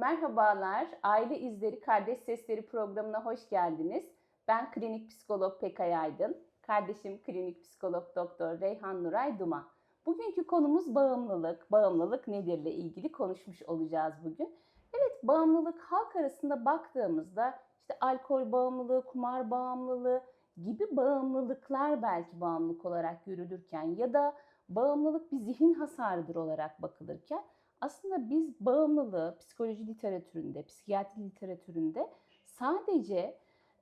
Merhabalar, Aile İzleri Kardeş Sesleri programına hoş geldiniz. Ben klinik psikolog Pekay Aydın, kardeşim klinik psikolog doktor Reyhan Nuray Duma. Bugünkü konumuz bağımlılık, bağımlılık nedirle ilgili konuşmuş olacağız bugün. Evet, bağımlılık halk arasında baktığımızda işte alkol bağımlılığı, kumar bağımlılığı gibi bağımlılıklar belki bağımlılık olarak görülürken ya da bağımlılık bir zihin hasarıdır olarak bakılırken aslında biz bağımlılığı psikoloji literatüründe, psikiyatri literatüründe sadece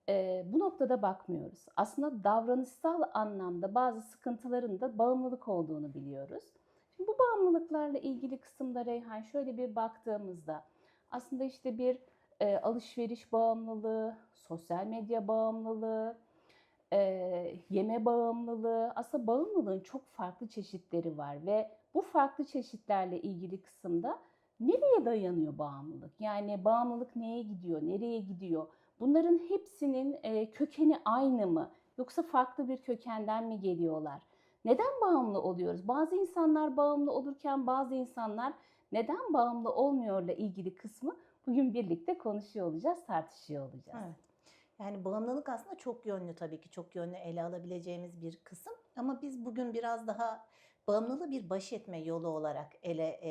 e, bu noktada bakmıyoruz. Aslında davranışsal anlamda bazı sıkıntıların da bağımlılık olduğunu biliyoruz. Şimdi bu bağımlılıklarla ilgili kısımda Reyhan şöyle bir baktığımızda aslında işte bir e, alışveriş bağımlılığı, sosyal medya bağımlılığı, e, yeme bağımlılığı, aslında bağımlılığın çok farklı çeşitleri var ve bu farklı çeşitlerle ilgili kısımda nereye dayanıyor bağımlılık? Yani bağımlılık neye gidiyor, nereye gidiyor? Bunların hepsinin e, kökeni aynı mı? Yoksa farklı bir kökenden mi geliyorlar? Neden bağımlı oluyoruz? Bazı insanlar bağımlı olurken bazı insanlar neden bağımlı olmuyorla ilgili kısmı bugün birlikte konuşuyor olacağız, tartışıyor olacağız. Evet. Yani bağımlılık aslında çok yönlü tabii ki çok yönlü ele alabileceğimiz bir kısım. Ama biz bugün biraz daha bağımlılığı bir baş etme yolu olarak ele e,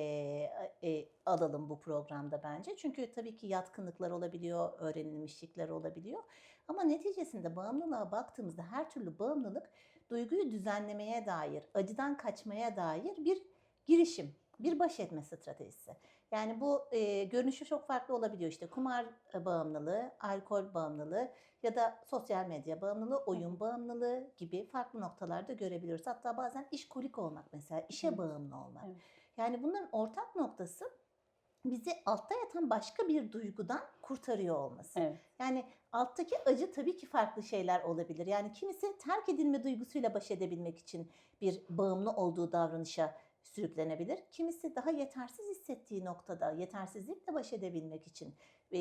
e, alalım bu programda bence. Çünkü tabii ki yatkınlıklar olabiliyor, öğrenilmişlikler olabiliyor. Ama neticesinde bağımlılığa baktığımızda her türlü bağımlılık duyguyu düzenlemeye dair, acıdan kaçmaya dair bir girişim, bir baş etme stratejisi. Yani bu e, görünüşü çok farklı olabiliyor. İşte kumar bağımlılığı, alkol bağımlılığı ya da sosyal medya bağımlılığı, oyun bağımlılığı gibi farklı noktalarda görebiliyoruz. Hatta bazen işkolik olmak mesela, işe bağımlı olmak. Evet. Yani bunların ortak noktası bizi altta yatan başka bir duygudan kurtarıyor olması. Evet. Yani alttaki acı tabii ki farklı şeyler olabilir. Yani kimisi terk edilme duygusuyla baş edebilmek için bir bağımlı olduğu davranışa sürüklenebilir. Kimisi daha yetersiz hissettiği noktada yetersizlikle baş edebilmek için e,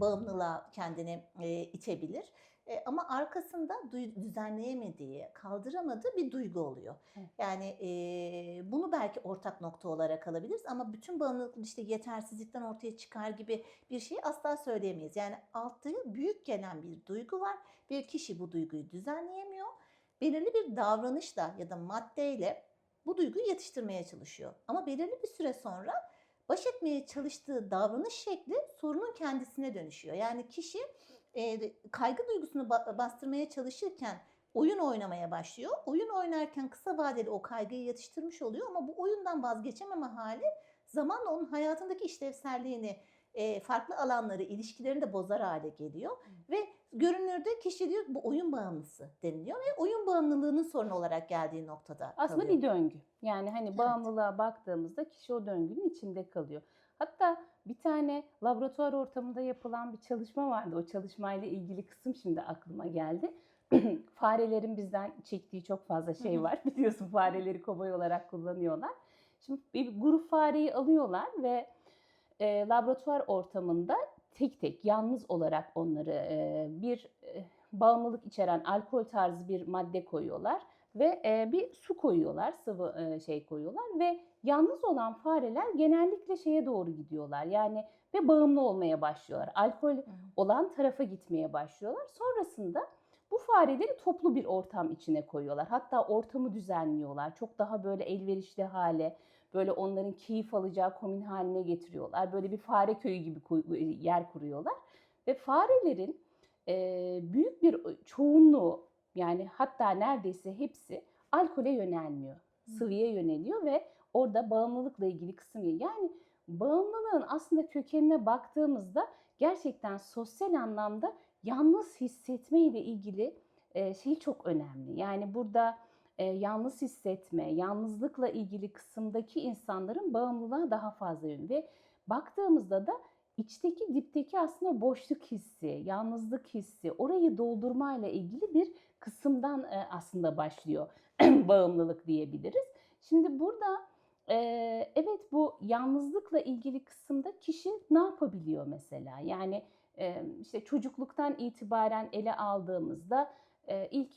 bağımlılığa kendini e, itebilir. E, ama arkasında düzenleyemediği, kaldıramadığı bir duygu oluyor. Evet. Yani e, bunu belki ortak nokta olarak alabiliriz ama bütün bağımlılık işte yetersizlikten ortaya çıkar gibi bir şeyi asla söyleyemeyiz. Yani altta büyük gelen bir duygu var. Bir kişi bu duyguyu düzenleyemiyor. Belirli bir davranışla ya da maddeyle bu duyguyu yetiştirmeye çalışıyor. Ama belirli bir süre sonra baş etmeye çalıştığı davranış şekli sorunun kendisine dönüşüyor. Yani kişi e, kaygı duygusunu ba- bastırmaya çalışırken oyun oynamaya başlıyor. Oyun oynarken kısa vadeli o kaygıyı yatıştırmış oluyor ama bu oyundan vazgeçememe hali zamanla onun hayatındaki işlevselliğini, e, farklı alanları, ilişkilerini de bozar hale geliyor. Ve görünürde kişi diyor bu oyun bağımlısı deniliyor ve oyun bağımlılığının sorun olarak geldiği noktada Aslında kalıyor. bir döngü. Yani hani bağımlılığa baktığımızda kişi o döngünün içinde kalıyor. Hatta bir tane laboratuvar ortamında yapılan bir çalışma vardı. O çalışmayla ilgili kısım şimdi aklıma geldi. Farelerin bizden çektiği çok fazla şey var. Biliyorsun fareleri kobay olarak kullanıyorlar. Şimdi bir grup fareyi alıyorlar ve e, laboratuvar ortamında tek tek yalnız olarak onları e, bir e, bağımlılık içeren alkol tarzı bir madde koyuyorlar ve e, bir su koyuyorlar, sıvı e, şey koyuyorlar ve yalnız olan fareler genellikle şeye doğru gidiyorlar. Yani ve bağımlı olmaya başlıyorlar. Alkol olan tarafa gitmeye başlıyorlar. Sonrasında bu fareleri toplu bir ortam içine koyuyorlar. Hatta ortamı düzenliyorlar. Çok daha böyle elverişli hale, böyle onların keyif alacağı komün haline getiriyorlar. Böyle bir fare köyü gibi koy- yer kuruyorlar. Ve farelerin e, büyük bir çoğunluğu yani hatta neredeyse hepsi alkole yönelmiyor. Sıvıya yöneliyor ve orada bağımlılıkla ilgili kısım yani bağımlılığın aslında kökenine baktığımızda gerçekten sosyal anlamda yalnız hissetme ile ilgili e, şey çok önemli. Yani burada e, yalnız hissetme, yalnızlıkla ilgili kısımdaki insanların bağımlılığa daha fazla yön ve baktığımızda da içteki dipteki aslında boşluk hissi, yalnızlık hissi, orayı doldurmayla ilgili bir kısımdan e, aslında başlıyor bağımlılık diyebiliriz. Şimdi burada e, evet bu yalnızlıkla ilgili kısımda kişi ne yapabiliyor mesela? Yani e, işte çocukluktan itibaren ele aldığımızda e, ilk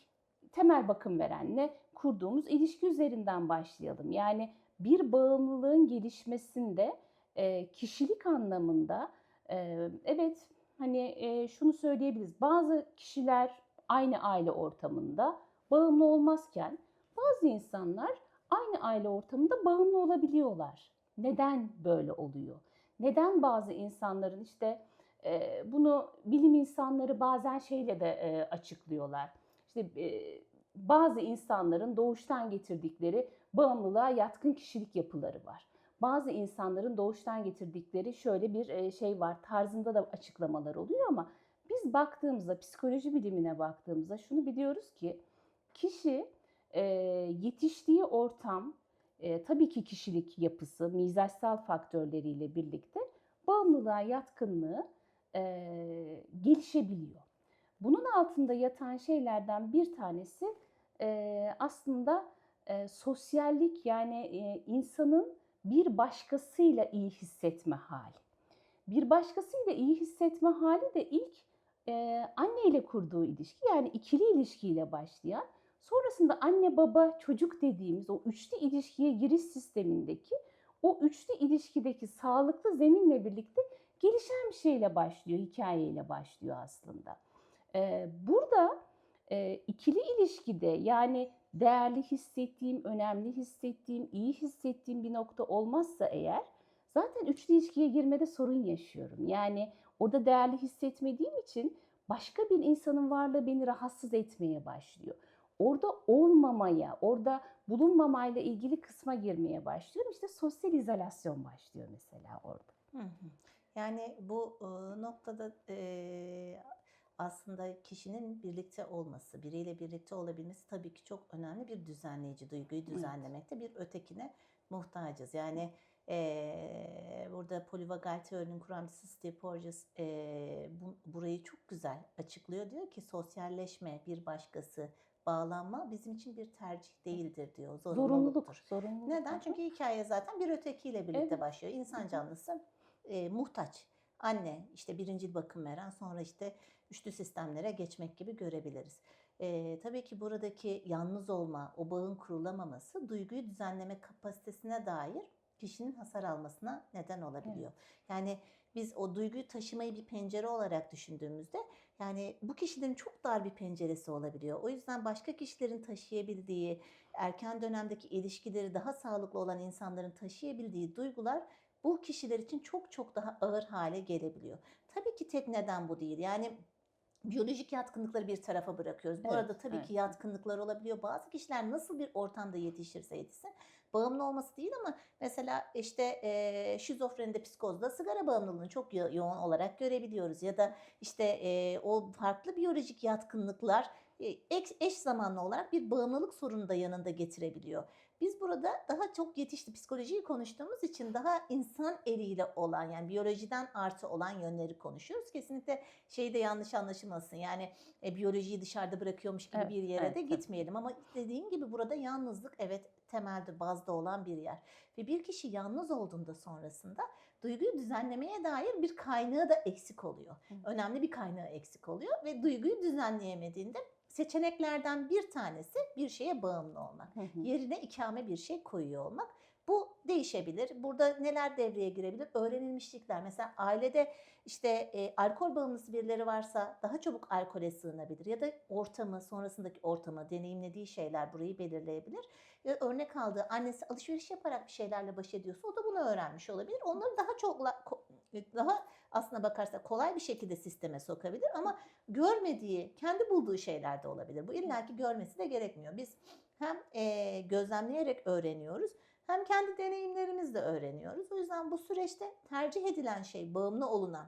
temel bakım verenle kurduğumuz ilişki üzerinden başlayalım. Yani bir bağımlılığın gelişmesinde e, kişilik anlamında Ee, evet hani e, şunu söyleyebiliriz. Bazı kişiler aynı aile ortamında bağımlı olmazken bazı insanlar aynı aile ortamında bağımlı olabiliyorlar. Neden böyle oluyor? Neden bazı insanların işte e, bunu bilim insanları bazen şeyle de e, açıklıyorlar. İşte e, bazı insanların doğuştan getirdikleri bağımlılığa yatkın kişilik yapıları var. Bazı insanların doğuştan getirdikleri şöyle bir e, şey var tarzında da açıklamalar oluyor ama biz baktığımızda psikoloji bilimine baktığımızda şunu biliyoruz ki kişi e, yetiştiği ortam e, tabii ki kişilik yapısı, mizaçsal faktörleriyle birlikte bağımlılığa yatkınlığı gelişebiliyor. Bunun altında yatan şeylerden bir tanesi e, aslında e, sosyallik yani e, insanın bir başkasıyla iyi hissetme hali. Bir başkasıyla iyi hissetme hali de ilk anne ile kurduğu ilişki yani ikili ilişkiyle başlayan sonrasında anne baba çocuk dediğimiz o üçlü ilişkiye giriş sistemindeki o üçlü ilişkideki sağlıklı zeminle birlikte gelişen bir şeyle başlıyor, hikayeyle başlıyor aslında. Burada ikili ilişkide yani değerli hissettiğim, önemli hissettiğim, iyi hissettiğim bir nokta olmazsa eğer zaten üçlü ilişkiye girmede sorun yaşıyorum. Yani orada değerli hissetmediğim için başka bir insanın varlığı beni rahatsız etmeye başlıyor. Orada olmamaya, orada bulunmamayla ilgili kısma girmeye başlıyorum. İşte sosyal izolasyon başlıyor mesela orada. Yani bu noktada aslında kişinin birlikte olması, biriyle birlikte olabilmesi tabii ki çok önemli bir düzenleyici duyguyu düzenlemekte. Bir ötekine muhtacız. Yani e, burada polivagal teorinin kuramcısı Steve Porges e, bu, burayı çok güzel açıklıyor. Diyor ki sosyalleşme, bir başkası, bağlanma bizim için bir tercih değildir diyor. Zorunluluktur. Zorunluluk. zorunluluk. Neden? Çünkü hikaye zaten bir ötekiyle birlikte Evet. başlıyor. İnsan canlısı e, muhtaç. Anne işte birincil bakım veren sonra işte üçlü sistemlere geçmek gibi görebiliriz. E, tabii ki buradaki yalnız olma, o bağın kurulamaması duyguyu düzenleme kapasitesine dair kişinin hasar almasına neden olabiliyor. Yani biz o duyguyu taşımayı bir pencere olarak düşündüğümüzde yani bu kişilerin çok dar bir penceresi olabiliyor. O yüzden başka kişilerin taşıyabildiği, erken dönemdeki ilişkileri daha sağlıklı olan insanların taşıyabildiği duygular bu kişiler için çok çok daha ağır hale gelebiliyor. Tabii ki tek neden bu değil. Yani biyolojik yatkınlıkları bir tarafa bırakıyoruz. Bu Evet, arada tabii evet. ki yatkınlıklar olabiliyor. Bazı kişiler nasıl bir ortamda yetişirse yetişsin bağımlı olması değil ama mesela işte e, şizofrenide psikozda sigara bağımlılığını çok yo- yoğun olarak görebiliyoruz ya da işte e, o farklı biyolojik yatkınlıklar eş, eş zamanlı olarak bir bağımlılık sorunu da yanında getirebiliyor. Biz burada daha çok yetişti psikolojiyi konuştuğumuz için daha insan eliyle olan yani biyolojiden artı olan yönleri konuşuyoruz. Kesinlikle şey de yanlış anlaşılmasın. Yani e, biyolojiyi dışarıda bırakıyormuş gibi Evet, bir yere evet, de gitmeyelim ama dediğim gibi burada yalnızlık evet temelde bazda olan bir yer. Ve bir kişi yalnız olduğunda sonrasında duyguyu düzenlemeye dair bir kaynağı da eksik oluyor. Hı. Önemli bir kaynağı eksik oluyor ve duyguyu düzenleyemediğinde seçeneklerden bir tanesi bir şeye bağımlı olmak. Hı hı. Yerine ikame bir şey koyuyor olmak. Bu değişebilir. Burada neler devreye girebilir? Öğrenilmişlikler. Mesela ailede işte e, alkol bağımlısı birileri varsa daha çabuk alkole sığınabilir. Ya da ortamı, sonrasındaki ortamı, deneyimlediği şeyler burayı belirleyebilir. Ya örnek aldığı annesi alışveriş yaparak bir şeylerle baş ediyorsa o da bunu öğrenmiş olabilir. Onları daha çok daha aslına bakarsa kolay bir şekilde sisteme sokabilir ama görmediği, kendi bulduğu şeyler de olabilir. Bu illaki görmesi de gerekmiyor. Biz hem e, gözlemleyerek öğreniyoruz hem kendi deneyimlerimizle öğreniyoruz. O yüzden bu süreçte tercih edilen şey, bağımlı olunan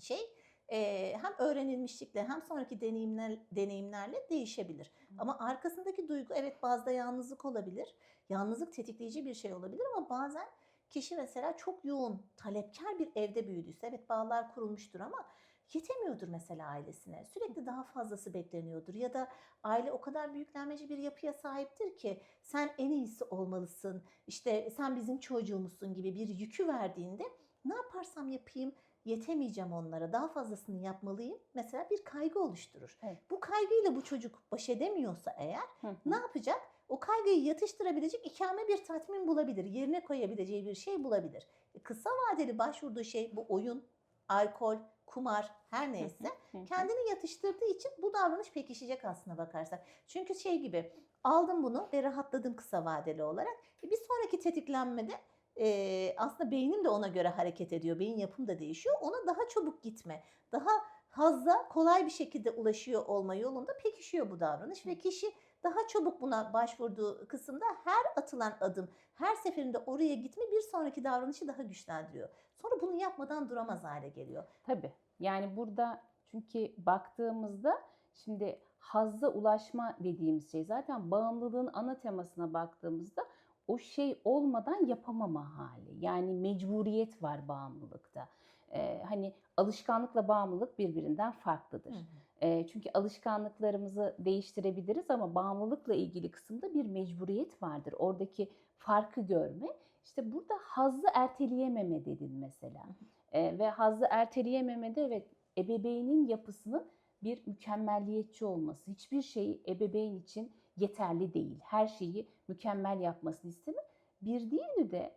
şey e, hem öğrenilmişlikle hem sonraki deneyimler, deneyimlerle değişebilir. Ama arkasındaki duygu evet bazda yalnızlık olabilir. Yalnızlık tetikleyici bir şey olabilir ama bazen kişi mesela çok yoğun, talepkar bir evde büyüdüyse evet bağlar kurulmuştur ama yetemiyordur mesela ailesine. Sürekli daha fazlası bekleniyordur ya da aile o kadar büyüklenmeci bir yapıya sahiptir ki sen en iyisi olmalısın. işte sen bizim çocuğumuzsun gibi bir yükü verdiğinde ne yaparsam yapayım yetemeyeceğim onlara. Daha fazlasını yapmalıyım. Mesela bir kaygı oluşturur. Evet. Bu kaygıyla bu çocuk baş edemiyorsa eğer Hı hı. ne yapacak? O kaygıyı yatıştırabilecek ikame bir tatmin bulabilir. Yerine koyabileceği bir şey bulabilir. E, Kısa vadeli başvurduğu şey bu oyun, alkol, kumar her neyse kendini yatıştırdığı için bu davranış pekişecek aslına bakarsak. Çünkü şey gibi aldım bunu ve rahatladım kısa vadeli olarak. E, bir sonraki tetiklenmede e, aslında beynim de ona göre hareket ediyor. Beyin yapım da değişiyor. Ona daha çabuk gitme, daha hazza kolay bir şekilde ulaşıyor olma yolunda pekişiyor bu davranış ve kişi daha çabuk buna başvurduğu kısımda her atılan adım, her seferinde oraya gitme bir sonraki davranışı daha güçlendiriyor. Sonra bunu yapmadan duramaz hale geliyor. Tabii. Yani burada çünkü baktığımızda şimdi hazza ulaşma dediğimiz şey zaten bağımlılığın ana temasına baktığımızda o şey olmadan yapamama hali. Yani mecburiyet var bağımlılıkta. Ee, hani alışkanlıkla bağımlılık birbirinden farklıdır. E, çünkü alışkanlıklarımızı değiştirebiliriz ama bağımlılıkla ilgili kısımda bir mecburiyet vardır. Oradaki farkı görme. İşte burada hazzı erteleyememe dedin mesela. E, ve hazzı erteleyememede evet ebeveynin yapısının bir mükemmelliyetçi olması. Hiçbir şey ebeveyn için yeterli değil. Her şeyi mükemmel yapmasını istemem. Bir diğeri de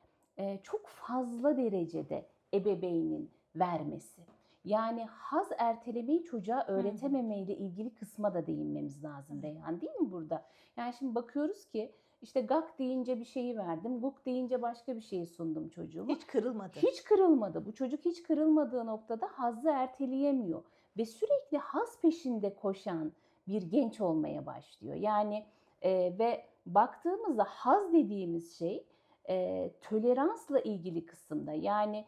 çok fazla derecede ebeveynin vermesi. Yani haz ertelemeyi çocuğa öğretememeyle ilgili kısma da değinmemiz lazım. Reyhan değil mi burada? Yani şimdi bakıyoruz ki işte gak deyince bir şeyi verdim, guk deyince başka bir şeyi sundum çocuğuma. Hiç kırılmadı. Hiç kırılmadı. Bu çocuk hiç kırılmadığı noktada hazzı erteleyemiyor. Ve sürekli haz peşinde koşan bir genç olmaya başlıyor. Yani e, ve baktığımızda haz dediğimiz şey e, toleransla ilgili kısımda. Yani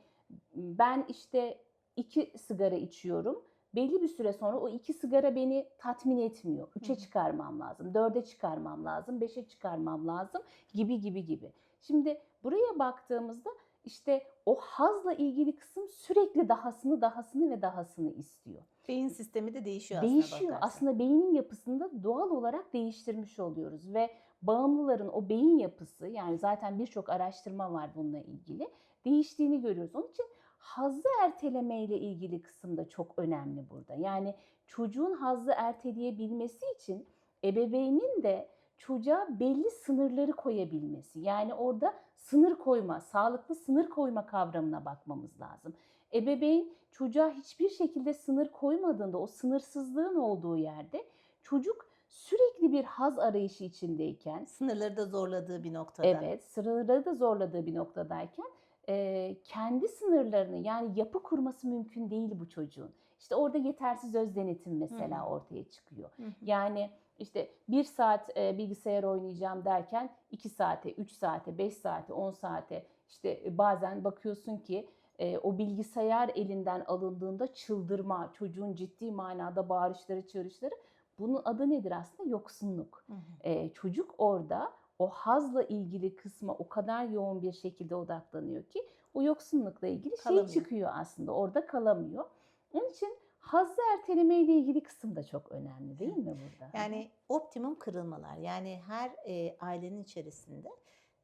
ben işte iki sigara içiyorum. Belli bir süre sonra o iki sigara beni tatmin etmiyor. Üçe çıkarmam lazım, dörde çıkarmam lazım, beşe çıkarmam lazım gibi gibi gibi. Şimdi buraya baktığımızda işte o hazla ilgili kısım sürekli dahasını, dahasını ve dahasını istiyor. Beyin sistemi de değişiyor, Değişiyor. aslında bakarsan. Aslında beynin yapısında doğal olarak değiştirmiş oluyoruz ve bağımlıların o beyin yapısı yani zaten birçok araştırma var bununla ilgili değiştiğini görüyoruz. Onun için hazzı erteleme ile ilgili kısım da çok önemli burada. Yani çocuğun hazzı erteleyebilmesi için ebeveynin de çocuğa belli sınırları koyabilmesi. Yani orada sınır koyma, sağlıklı sınır koyma kavramına bakmamız lazım. Ebeveyn çocuğa hiçbir şekilde sınır koymadığında o sınırsızlığın olduğu yerde çocuk sürekli bir haz arayışı içindeyken Sınırları da zorladığı bir noktada. Evet, sınırları da zorladığı bir noktadayken e, kendi sınırlarını yani yapı kurması mümkün değil bu çocuğun. İşte orada yetersiz öz denetim mesela Hı hı. ortaya çıkıyor. Hı hı. Yani işte bir saat e, bilgisayar oynayacağım derken 2 saate, 3 saate, 5 saate, 10 saate işte e, bazen bakıyorsun ki e, o bilgisayar elinden alındığında çıldırma, çocuğun ciddi manada bağırışları, çığırışları bunun adı nedir aslında? Yoksunluk Hı hı. e, çocuk orada o hazla ilgili kısma o kadar yoğun bir şekilde odaklanıyor ki o yoksunlukla ilgili Kalamıyor. şey çıkıyor aslında orada kalamıyor. Onun için hazzı erteleme ile ilgili kısım da çok önemli değil mi burada? Yani optimum kırılmalar. Yani her e, ailenin içerisinde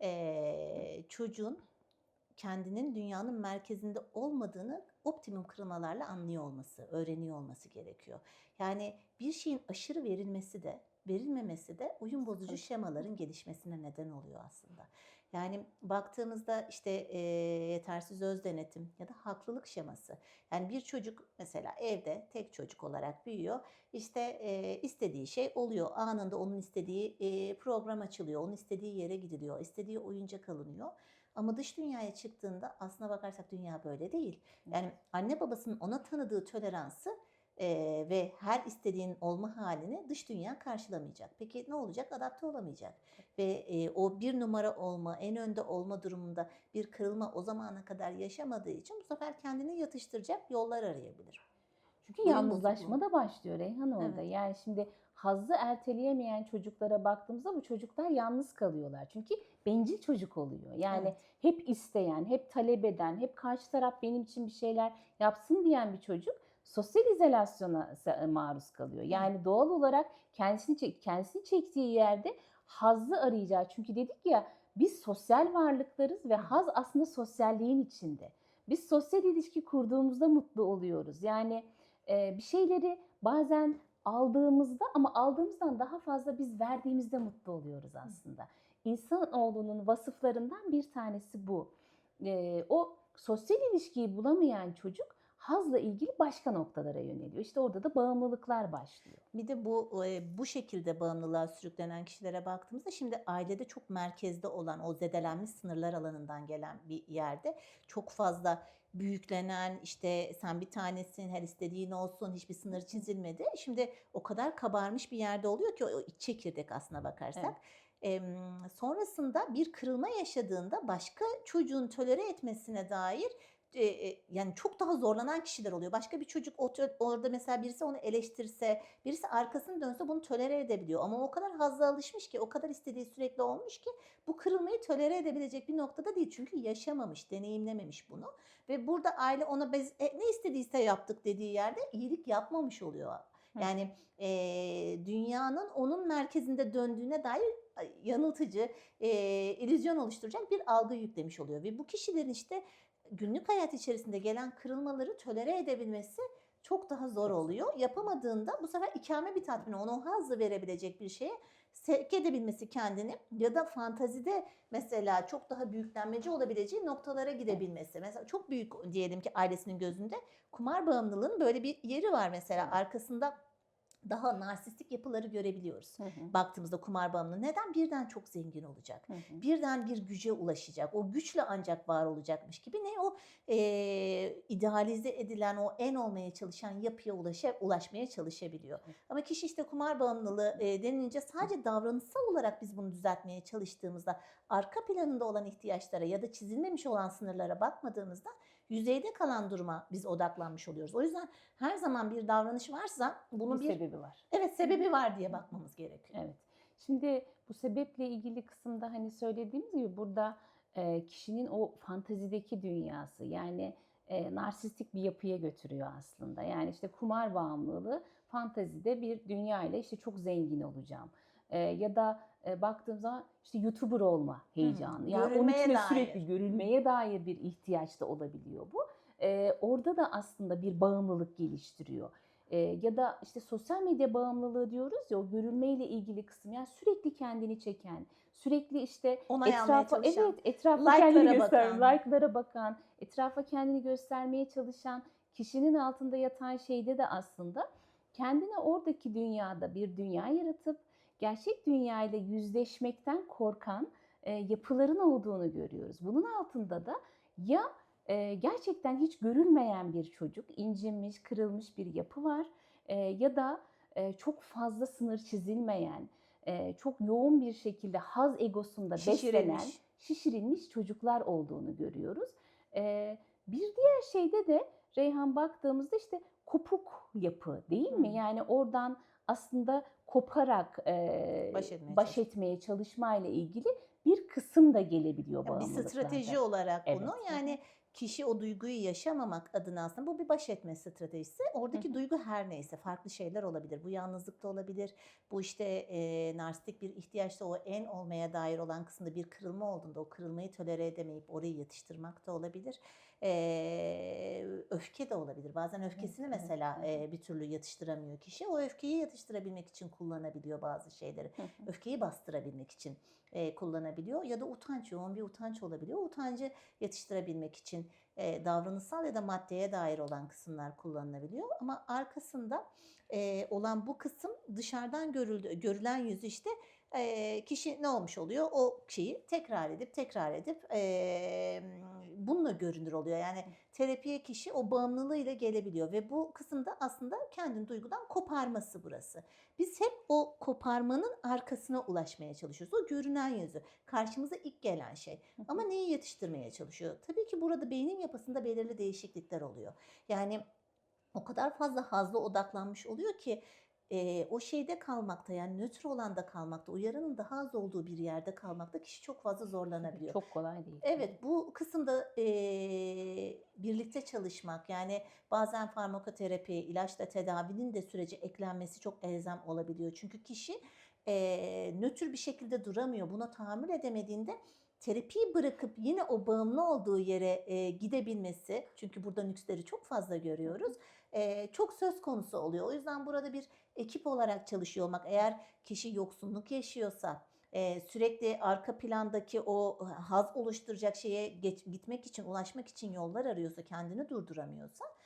e, çocuğun kendinin dünyanın merkezinde olmadığını optimum kırılmalarla anlıyor olması, öğreniyor olması gerekiyor. Yani bir şeyin aşırı verilmesi de verilmemesi de uyum bozucu şemaların gelişmesine neden oluyor aslında. Yani baktığımızda işte e, yetersiz öz denetim ya da haklılık şeması. Yani bir çocuk mesela evde tek çocuk olarak büyüyor. İşte e, istediği şey oluyor. Anında onun istediği e, program açılıyor. Onun istediği yere gidiliyor. istediği oyuncak alınıyor. Ama dış dünyaya çıktığında aslına bakarsak dünya böyle değil. Yani anne babasının ona tanıdığı toleransı e, ve her istediğin olma halini dış dünya karşılamayacak. Peki ne olacak? Adapte olamayacak. Ve e, o bir numara olma, en önde olma durumunda bir kırılma o zamana kadar yaşamadığı için bu sefer kendini yatıştıracak yollar arayabilir. Çünkü yalnızlaşma da başlıyor Reyhan orada. Evet. Yani şimdi hazzı erteleyemeyen çocuklara baktığımızda bu çocuklar yalnız kalıyorlar. Çünkü bencil çocuk oluyor. Yani Evet. hep isteyen, hep talep eden, hep karşı taraf benim için bir şeyler yapsın diyen bir çocuk sosyal izolasyona maruz kalıyor. Yani doğal olarak kendisini çek, kendisini çektiği yerde hazzı arayacağı. Çünkü dedik ya biz sosyal varlıklarız ve haz aslında sosyalliğin içinde. Biz sosyal ilişki kurduğumuzda mutlu oluyoruz. Yani e, bir şeyleri bazen aldığımızda ama aldığımızdan daha fazla biz verdiğimizde mutlu oluyoruz aslında. İnsanoğlunun vasıflarından bir tanesi bu. E, o sosyal ilişkiyi bulamayan çocuk hazla ilgili başka noktalara yöneliyor. İşte orada da bağımlılıklar başlıyor. Bir de bu e, bu şekilde bağımlılığa sürüklenen kişilere baktığımızda şimdi ailede çok merkezde olan o zedelenmiş sınırlar alanından gelen bir yerde çok fazla büyüklenen işte sen bir tanesin her istediğin olsun hiçbir sınır çizilmedi. Şimdi o kadar kabarmış bir yerde oluyor ki o iç çekirdek aslına bakarsak. Evet. Em, sonrasında bir kırılma yaşadığında başka çocuğun tolere etmesine dair e, e, yani çok daha zorlanan kişiler oluyor. Başka bir çocuk orada mesela birisi onu eleştirse, birisi arkasını dönse bunu tolere edebiliyor. Ama o kadar hazla alışmış ki, o kadar istediği sürekli olmuş ki bu kırılmayı tolere edebilecek bir noktada değil. Çünkü yaşamamış, deneyimlememiş bunu. Ve burada aile ona bez, e, ne istediyse yaptık dediği yerde iyilik yapmamış oluyor. Yani e, dünyanın onun merkezinde döndüğüne dair yanıltıcı, e, illüzyon oluşturacak bir algı yüklemiş oluyor. Ve bu kişilerin işte günlük hayat içerisinde gelen kırılmaları tolere edebilmesi çok daha zor oluyor. Yapamadığında bu sefer ikame bir tatmini, ona o hazzı verebilecek bir şeye sevk edebilmesi kendini ya da fantazide mesela çok daha büyüklenmeci olabileceği noktalara gidebilmesi. Mesela çok büyük diyelim ki ailesinin gözünde kumar bağımlılığının böyle bir yeri var mesela arkasında daha narsistik yapıları görebiliyoruz. Hı hı, Baktığımızda kumar bağımlılığı neden birden çok zengin olacak? hı hı. birden bir güce ulaşacak. O güçle ancak var olacakmış gibi ne o e, idealize edilen o en olmaya çalışan yapıya ulaşa, ulaşmaya çalışabiliyor. Evet. Ama kişi işte kumar bağımlılığı e, denilince sadece davranışsal olarak biz bunu düzeltmeye çalıştığımızda arka planında olan ihtiyaçlara ya da çizilmemiş olan sınırlara bakmadığımızda yüzeyde kalan duruma biz odaklanmış oluyoruz. O yüzden her zaman bir davranış varsa bunu bir bir, sebebi var. evet sebebi var diye bakmamız gerekiyor. Evet. Şimdi bu sebeple ilgili kısımda hani söylediğimiz gibi burada e, kişinin o fantazideki dünyası yani e, narsistik bir yapıya götürüyor aslında. Yani işte kumar bağımlılığı fantazide bir dünya ile işte çok zengin olacağım. E, ya da e, baktığım zaman işte YouTuber olma heyecanı. yani onun görülmeye içine dair. sürekli görülmeye dair bir ihtiyaç da olabiliyor bu. E, orada da aslında bir bağımlılık geliştiriyor. E, ya da işte sosyal medya bağımlılığı diyoruz ya o görülmeyle ilgili kısım. Yani sürekli kendini çeken, sürekli işte Onay etrafa evet etrafa like'lara kendini göster, bakan. like'lara bakan, etrafa kendini göstermeye çalışan kişinin altında yatan şeyde de aslında kendine oradaki dünyada bir dünya yaratıp gerçek dünyayla yüzleşmekten korkan e, yapıların olduğunu görüyoruz. Bunun altında da ya e, gerçekten hiç görülmeyen bir çocuk, incinmiş, kırılmış bir yapı var e, ya da e, çok fazla sınır çizilmeyen, e, çok yoğun bir şekilde haz egosunda beslenen, Şişirilmiş. şişirilmiş çocuklar olduğunu görüyoruz. E, bir diğer şeyde de Reyhan baktığımızda işte kopuk yapı değil mi? Yani oradan aslında koparak e, Baş etmeye baş etmeye çalışmayla ilgili bir kısım da gelebiliyor Ya bir strateji olarak Evet. bunu yani kişi o duyguyu yaşamamak adına aslında bu bir baş etme stratejisi. Oradaki Hı hı. duygu her neyse farklı şeyler olabilir. Bu yalnızlık da olabilir. Bu işte e, narsistik bir ihtiyaçta o en olmaya dair olan kısımda bir kırılma olduğunda o kırılmayı tolere edemeyip orayı yatıştırmak da olabilir. E, öfke de olabilir. Bazen öfkesini evet, mesela hı. e, bir türlü yatıştıramıyor kişi. O öfkeyi yatıştırabilmek için kullanabiliyor bazı şeyleri. Öfkeyi bastırabilmek için e, kullanabiliyor ya da utanç, yoğun bir utanç olabiliyor. Utancı yatıştırabilmek için e, davranışsal ya da maddeye dair olan kısımlar kullanılabiliyor. Ama arkasında e, olan bu kısım dışarıdan görüldü, görülen yüzü işte e, kişi ne olmuş oluyor? O şeyi tekrar edip tekrar edip e, bununla görünür oluyor. Yani terapiye kişi o bağımlılığıyla gelebiliyor ve bu kısımda aslında kendini duygudan koparması burası. Biz hep o koparmanın arkasına ulaşmaya çalışıyoruz. O görünen yüzü, karşımıza ilk gelen şey. Ama neyi yetiştirmeye çalışıyor? Tabii ki burada beynin yapısında belirli değişiklikler oluyor. Yani o kadar fazla hazla odaklanmış oluyor ki e, o şeyde kalmakta yani nötr olanda kalmakta, uyarının daha az olduğu bir yerde kalmakta kişi çok fazla zorlanabiliyor. Çok kolay değil. Evet bu kısımda e, birlikte çalışmak yani bazen farmakoterapi, ilaçla tedavinin de sürece eklenmesi çok elzem olabiliyor. Çünkü kişi e, nötr bir şekilde duramıyor. Buna tahammül edemediğinde terapiyi bırakıp yine o bağımlı olduğu yere e, gidebilmesi çünkü burada nüksleri çok fazla görüyoruz. e, çok söz konusu oluyor. O yüzden burada bir ekip olarak çalışıyor olmak eğer kişi yoksunluk yaşıyorsa e, sürekli arka plandaki o haz oluşturacak şeye geç, gitmek için, ulaşmak için yollar arıyorsa, kendini durduramıyorsa e,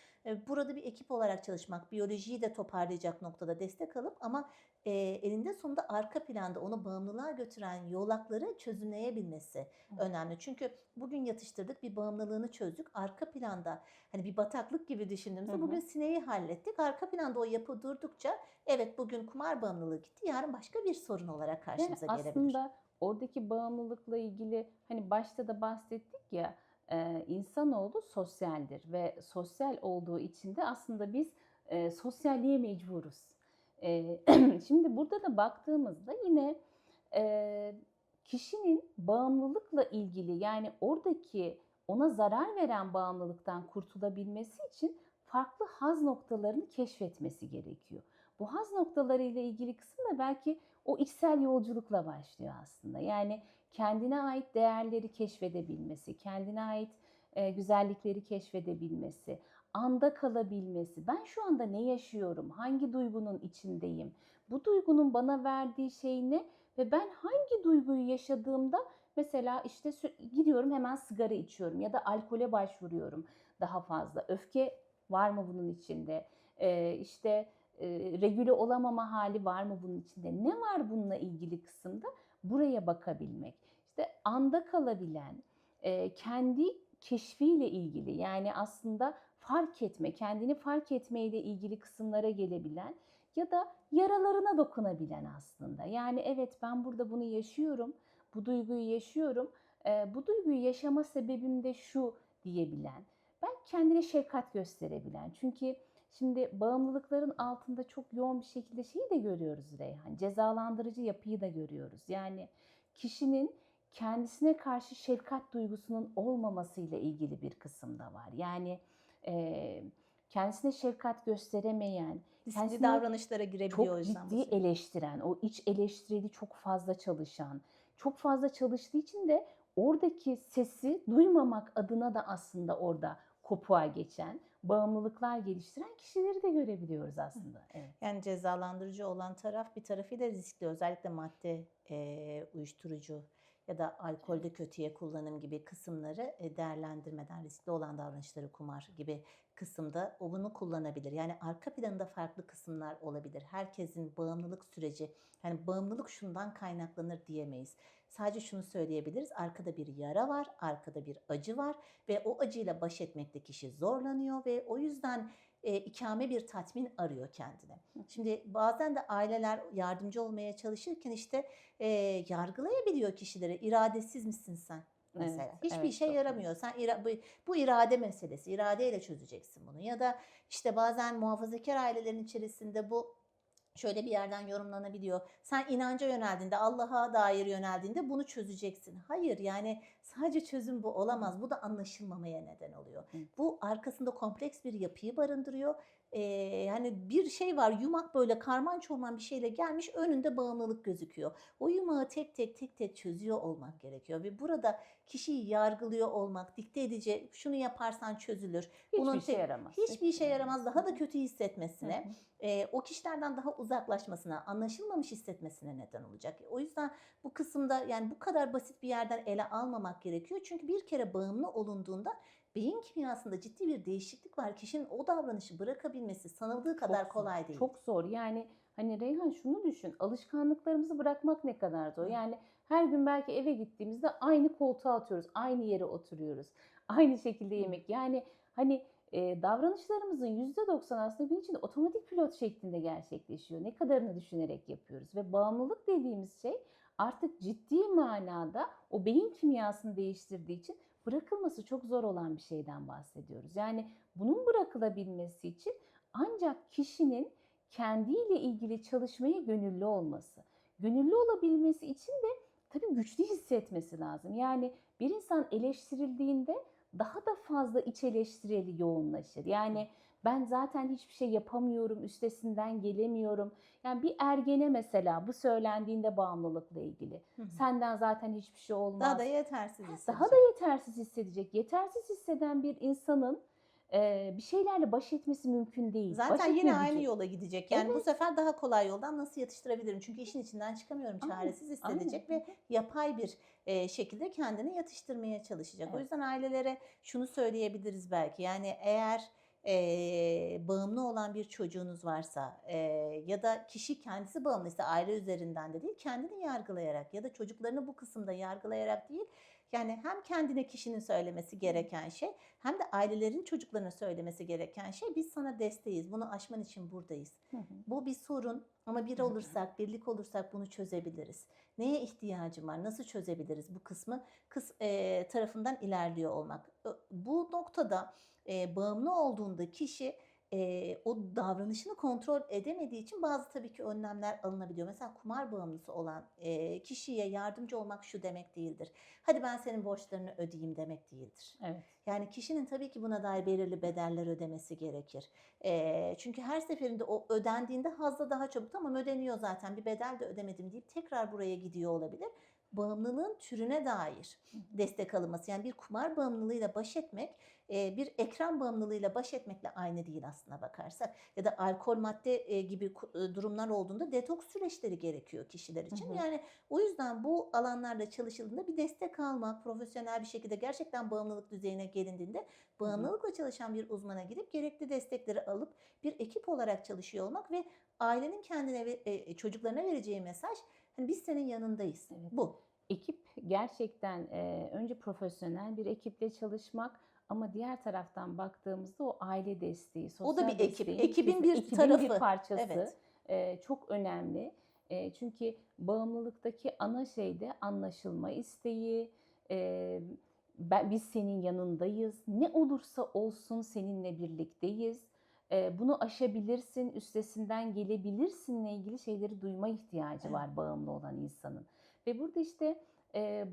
burada bir ekip olarak çalışmak, biyolojiyi de toparlayacak noktada destek alıp ama elinde sonunda arka planda onu bağımlılığa götüren yolakları çözümleyebilmesi Hı. önemli. Çünkü bugün yatıştırdık, bir bağımlılığını çözdük. Arka planda hani bir bataklık gibi düşündüğümüzde hı. bugün sineği hallettik. Arka planda o yapı durdukça evet bugün kumar bağımlılığı gitti. Yarın başka bir sorun olarak karşımıza gelebilir. aslında oradaki bağımlılıkla ilgili hani başta da bahsettik ya e, insanoğlu sosyaldir ve sosyal olduğu için de aslında biz e, sosyalliğe mecburuz. E, şimdi burada da baktığımızda yine e, kişinin bağımlılıkla ilgili yani oradaki ona zarar veren bağımlılıktan kurtulabilmesi için farklı haz noktalarını keşfetmesi gerekiyor. Bu haz noktaları ile ilgili kısım da belki o içsel yolculukla başlıyor aslında. Yani kendine ait değerleri keşfedebilmesi, kendine ait e, güzellikleri keşfedebilmesi, anda kalabilmesi. Ben şu anda ne yaşıyorum? Hangi duygunun içindeyim? Bu duygunun bana verdiği şey ne? Ve ben hangi duyguyu yaşadığımda mesela işte gidiyorum hemen sigara içiyorum ya da alkole başvuruyorum daha fazla. Öfke var mı bunun içinde? Ee, işte e, regüle olamama hali var mı bunun içinde? Ne var bununla ilgili kısımda? Buraya bakabilmek. İşte anda kalabilen, kendi keşfiyle ilgili yani aslında fark etme, kendini fark etmeyle ilgili kısımlara gelebilen ya da yaralarına dokunabilen aslında. Yani evet ben burada bunu yaşıyorum, bu duyguyu yaşıyorum. bu duyguyu yaşama sebebim de şu diyebilen. Ben kendine şefkat gösterebilen. Çünkü Şimdi bağımlılıkların altında çok yoğun bir şekilde şeyi de görüyoruz Reyhan. Cezalandırıcı yapıyı da görüyoruz. Yani kişinin kendisine karşı şefkat duygusunun olmamasıyla ilgili bir kısım da var. Yani e, kendisine şefkat gösteremeyen, Riskli davranışlara girebiliyor o çok yüzden bu ciddi eleştiren, o iç eleştirili çok fazla çalışan, çok fazla çalıştığı için de oradaki sesi duymamak adına da aslında orada kopuğa geçen, bağımlılıklar geliştiren kişileri de görebiliyoruz aslında. Evet. Yani cezalandırıcı olan taraf bir tarafıyla riskli. Özellikle madde, e, uyuşturucu ya da alkolde kötüye kullanım gibi kısımları e, değerlendirmeden riskli olan davranışları kumar gibi kısımda o bunu kullanabilir. Yani arka planında farklı kısımlar olabilir. Herkesin bağımlılık süreci yani bağımlılık şundan kaynaklanır diyemeyiz. Sadece şunu söyleyebiliriz. Arkada bir yara var, arkada bir acı var ve o acıyla baş etmekte kişi zorlanıyor ve o yüzden e, ikame bir tatmin arıyor kendine. Şimdi bazen de aileler yardımcı olmaya çalışırken işte e, yargılayabiliyor kişileri. İradesiz misin sen? Mesela. Evet, Hiçbir evet, işe yaramıyor. Sen ira- bu, bu irade meselesi. İradeyle çözeceksin bunu. Ya da işte bazen muhafazakar ailelerin içerisinde bu şöyle bir yerden yorumlanabiliyor. Sen inanca yöneldiğinde, Allah'a dair yöneldiğinde bunu çözeceksin. Hayır yani sadece çözüm bu olamaz. Bu da anlaşılmamaya neden oluyor. Bu arkasında kompleks bir yapıyı barındırıyor. Ee, yani bir şey var yumak böyle karman çorman bir şeyle gelmiş önünde bağımlılık gözüküyor. O yumağı tek tek tek tek çözüyor olmak gerekiyor. Ve burada kişiyi yargılıyor olmak, dikte edici şunu yaparsan çözülür. Hiçbir Bunun tek- yaramaz. Hiçbir işe yaramaz. Daha da kötü hissetmesine Hı hı. e, o kişilerden daha uzaklaşmasına, anlaşılmamış hissetmesine neden olacak. O yüzden bu kısımda yani bu kadar basit bir yerden ele almamak gerekiyor. Çünkü bir kere bağımlı olunduğunda beyin kimyasında ciddi bir değişiklik var. Kişinin o davranışı bırakabilmesi sanıldığı kadar Çok kolay değil. Çok zor. Yani hani Reyhan şunu düşün. Alışkanlıklarımızı bırakmak ne kadar zor. Yani her gün belki eve gittiğimizde aynı koltuğa oturuyoruz. Aynı yere oturuyoruz. Aynı şekilde yemek. Yani hani e, davranışlarımızın %90 aslında gün içinde otomatik pilot şeklinde gerçekleşiyor. Ne kadarını düşünerek yapıyoruz. Ve bağımlılık dediğimiz şey artık ciddi manada o beyin kimyasını değiştirdiği için bırakılması çok zor olan bir şeyden bahsediyoruz. Yani bunun bırakılabilmesi için ancak kişinin kendiyle ilgili çalışmaya gönüllü olması. Gönüllü olabilmesi için de tabii güçlü hissetmesi lazım. Yani bir insan eleştirildiğinde daha da fazla iç eleştireli yoğunlaşır. Yani ben zaten hiçbir şey yapamıyorum, üstesinden gelemiyorum. Yani bir ergene mesela bu söylendiğinde bağımlılıkla ilgili. Hı hı. Senden zaten hiçbir şey olmaz. daha da yetersiz hissedecek. Daha da yetersiz hissedecek. Yetersiz hisseden bir insanın e, bir şeylerle baş etmesi mümkün değil. Baş Zaten yine aynı yola gidecek. Yani bu Evet. sefer daha kolay yoldan nasıl yatıştırabilirim? Çünkü işin içinden çıkamıyorum. Çaresiz hissedecek aynen. ve yapay bir e, şekilde kendini yatıştırmaya çalışacak. O Evet. yüzden ailelere şunu söyleyebiliriz belki. Yani eğer e, bağımlı olan bir çocuğunuz varsa e, ya da kişi kendisi bağımlıysa aile üzerinden de değil kendini yargılayarak ya da çocuklarını bu kısımda yargılayarak değil yani hem kendine kişinin söylemesi gereken şey hem de ailelerin çocuklarına söylemesi gereken şey biz sana desteğiz. Bunu aşman için buradayız. Hı hı. Bu bir sorun ama bir olursak, birlik olursak bunu çözebiliriz. Neye ihtiyacım var? Nasıl çözebiliriz bu kısmı? Kız e, tarafından ilerliyor olmak. Bu noktada e, bağımlı olduğunda kişi e, o davranışını kontrol edemediği için bazı tabii ki önlemler alınabiliyor. Mesela kumar bağımlısı olan e, kişiye yardımcı olmak şu demek değildir. Hadi ben senin borçlarını ödeyeyim demek değildir. Evet. Yani kişinin tabii ki buna dair belirli bedeller ödemesi gerekir. Eee, çünkü her seferinde o ödendiğinde hazda daha çabuk tamam ödeniyor zaten bir bedel de ödemedim deyip tekrar buraya gidiyor olabilir. Bağımlılığın türüne dair destek alınması yani bir kumar bağımlılığıyla baş etmek eee, bir ekran bağımlılığıyla baş etmekle aynı değil aslına bakarsak. Ya da alkol madde eee, gibi e, durumlar olduğunda detoks süreçleri gerekiyor kişiler için. Hı hı. Yani o yüzden bu alanlarda çalışıldığında bir destek almak, profesyonel bir şekilde gerçekten bağımlılık düzeyine gelindiğinde bağımlılıkla çalışan bir uzmana gidip gerekli destekleri alıp bir ekip olarak çalışıyor olmak ve ailenin kendine ve e, çocuklarına vereceği mesaj hani biz senin yanındayız. Evet. Bu. Ekip gerçekten e, önce profesyonel bir ekiple çalışmak ama diğer taraftan baktığımızda o aile desteği, sosyal O da bir ekip. desteğin Ekibin bir ekibin tarafı. bir parçası. Evet. e, çok önemli. E, çünkü bağımlılıktaki ana şey de anlaşılma isteği, e, ben, biz senin yanındayız, ne olursa olsun seninle birlikteyiz. Bunu aşabilirsin, üstesinden gelebilirsinle ilgili şeyleri duyma ihtiyacı var bağımlı olan insanın. Ve burada işte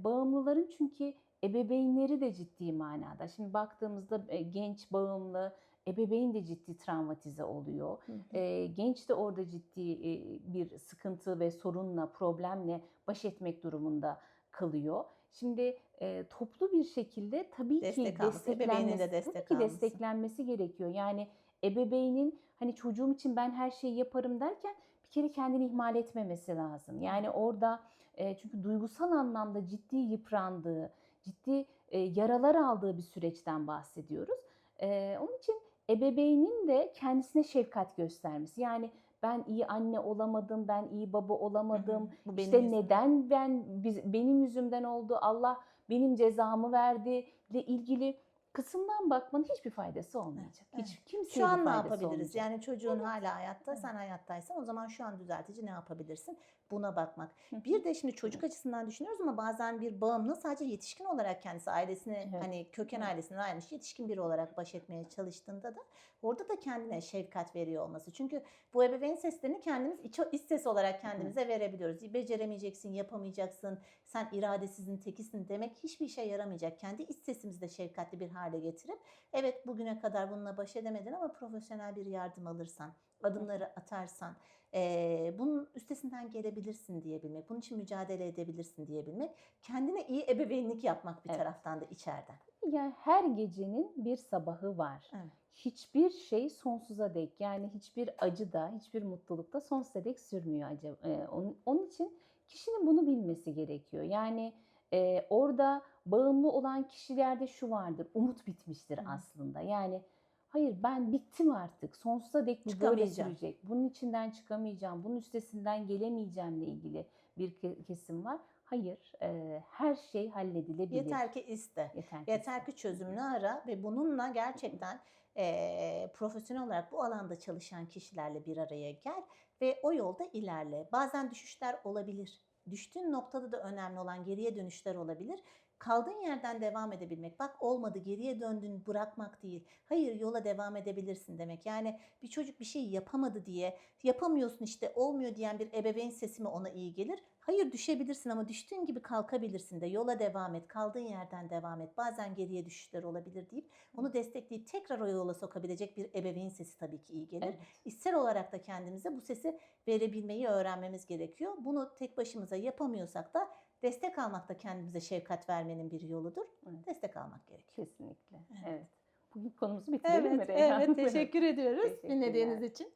bağımlıların çünkü ebeveynleri de ciddi manada. Şimdi baktığımızda genç bağımlı, ebeveyn de ciddi travmatize oluyor. Hı hı. E, genç de orada ciddi e, bir sıkıntı ve sorunla, problemle baş etmek durumunda kalıyor. Şimdi e, toplu bir şekilde tabii Destek ki alması, ebeveynin de desteklenmesi, destek tabii ki desteklenmesi gerekiyor. Yani ebeveynin hani çocuğum için ben her şeyi yaparım derken bir kere kendini ihmal etmemesi lazım. Yani orada e, çünkü duygusal anlamda ciddi yıprandığı, ciddi e, yaralar aldığı bir süreçten bahsediyoruz. E, onun için ebeveynin de kendisine şefkat göstermesi. Yani ben iyi anne olamadım, ben iyi baba olamadım. Bu işte yüzümden. neden ben biz, benim yüzümden oldu? Allah benim cezamı verdi ile ilgili kısımdan bakmanın hiçbir faydası olmayacak. Evet. Hiç kimseye Şu an ne yapabiliriz? olmayacak. Yani çocuğun Evet. hala hayatta, Evet. sen hayattaysan o zaman şu an düzeltici ne yapabilirsin? Buna bakmak. Hı. Bir de şimdi çocuk açısından düşünüyoruz ama bazen bir bağımlı sadece yetişkin olarak kendisi ailesini Evet. hani köken Evet. ailesinden ayrılmış yetişkin biri olarak baş etmeye çalıştığında da orada da kendine şefkat veriyor olması. Çünkü bu ebeveyn seslerini kendimiz iç, iç ses olarak kendimize verebiliyoruz. Beceremeyeceksin, yapamayacaksın, sen iradesizin tekisin demek hiçbir işe yaramayacak. Kendi iç sesimizi de şefkatli bir hale getirip evet bugüne kadar bununla baş edemedin ama profesyonel bir yardım alırsan, adımları atarsan, eee, bunun üstesinden gelebilirsin diyebilmek, bunun için mücadele edebilirsin diyebilmek, kendine iyi ebeveynlik yapmak bir Evet. taraftan da içeriden. Yani her gecenin bir sabahı var. Evet. Hiçbir şey sonsuza dek yani hiçbir acı da hiçbir mutluluk da sonsuza dek sürmüyor. acaba. Ee, onun, onun için kişinin bunu bilmesi gerekiyor. Yani e, orada bağımlı olan kişilerde şu vardır. Umut bitmiştir Hı aslında. Yani hayır ben bittim artık. Sonsuza dek bu böyle sürecek. Bunun içinden çıkamayacağım. Bunun üstesinden gelemeyeceğimle ilgili bir ke- kesim var. Hayır, e, her şey halledilebilir. Yeter ki iste. Yeter ki Yeter ki çözümünü ara ve bununla gerçekten eee, profesyonel olarak bu alanda çalışan kişilerle bir araya gel ve o yolda ilerle. Bazen düşüşler olabilir. Düştüğün noktada da önemli olan geriye dönüşler olabilir. Kaldığın yerden devam edebilmek. Bak olmadı geriye döndün bırakmak değil. Hayır yola devam edebilirsin demek. Yani bir çocuk bir şey yapamadı diye yapamıyorsun işte olmuyor diyen bir ebeveyn sesi mi ona iyi gelir? Hayır düşebilirsin ama düştüğün gibi kalkabilirsin de yola devam et. Kaldığın yerden devam et. Bazen geriye düşüşler olabilir deyip onu destekleyip tekrar o yola sokabilecek bir ebeveyn sesi tabii ki iyi gelir. Evet. İster olarak da kendimize bu sesi verebilmeyi öğrenmemiz gerekiyor. Bunu tek başımıza yapamıyorsak da destek almak da kendimize şefkat vermenin bir yoludur. Evet. Destek almak gerekiyor. Kesinlikle. Evet. Evet. bugün konumuzu bitirelim mi Evet, Reyhan? evet teşekkür ediyoruz dinlediğiniz için.